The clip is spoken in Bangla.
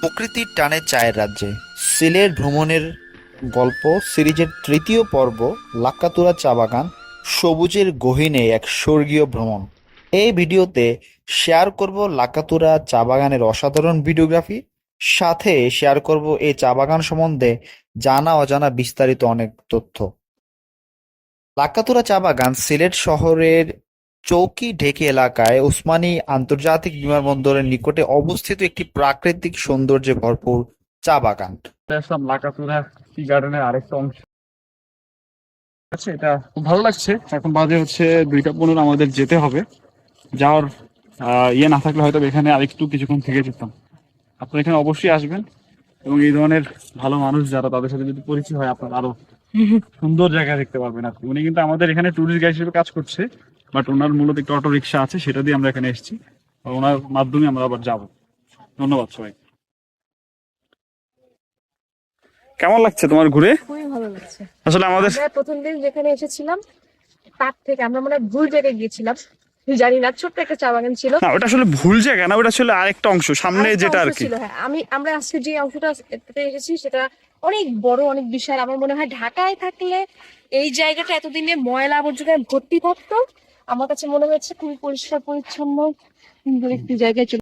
প্রকৃতির টানে চায়ের রাজ্যে। সিলেট ভ্রমণের গল্প, সিরিজের তৃতীয় পর্ব, লাক্কাতুরা চা বাগান, সবুজের গহীনে এক স্বর্গীয় ভ্রমণ। এই ভিডিওতে শেয়ার করব লাক্কাতুরা চা বাগানের অসাধারণ ভিডিওগ্রাফি, সাথে শেয়ার করব এই চা বাগান সম্বন্ধে জানা অজানা বিস্তারিত অনেক তথ্য। লাক্কাতুরা চা বাগান সিলেট শহরের চৌকি ঢেকে এলাকায় ওসমানী আন্তর্জাতিক বিমানবন্দরের নিকটে অবস্থিত একটি প্রাকৃতিক সৌন্দর্যে ভরপুর চা বাগান। আসলাম লাকাতুরা টি গার্ডেনের আরেকটা অংশ। আচ্ছা এটা খুব ভালো লাগছে। এখন বাজে হচ্ছে দুইটা পনেরো আমাদের যেতে হবে। যাওয়ার ইয়ে না থাকলে হয়তো এখানে আরেকটু কিছুক্ষণ থেকে যেতাম। আপনারা এখানে অবশ্যই আসবেন এবং এই ধরনের ভালো মানুষ যারা তাদের সাথে যদি পরিচয় হয় আপনার আরও সুন্দর জায়গা দেখতে পারবেন আপনি উনি কিন্তু আমাদের এখানে ট্যুরিস্ট গাইড হিসেবে কাজ করছে। বাট ওনার মূলত একটা অটো রিক্সা আছে সেটা দিয়ে আমরা এখানে এসেছি। ওনার মাধ্যমে আমরা আবার যাব। ধন্যবাদ সবাই। কেমন লাগছে তোমার ঘুরে? খুবই ভালো লাগছে। আসলে আমাদের প্রথম দিন যেখানে এসেছিলাম তার থেকে আমরা মানে হয় ভুল জায়গায় গিয়েছিলাম। জানি না ছোট্ট একটা চা বাগান ছিল। না ওটা আসলে ভুল জায়গা না ওটা ছিল আরেকটা অংশ সামনে যেটা আর কি। ছিল, হ্যাঁ। আমি আমরা আজকে যে অংশটা এসেছি সেটা অনেক বড় অনেক বিশাল। আমার মনে হয় ঢাকায় থাকলে এই জায়গাটা এতদিনে ময়লা আবর্জনায় ভর্তি থাকতো আমার কাছে মনে হয়েছে খুবই পরিষ্কার পরিচ্ছন্ন একটি জায়গায় চলে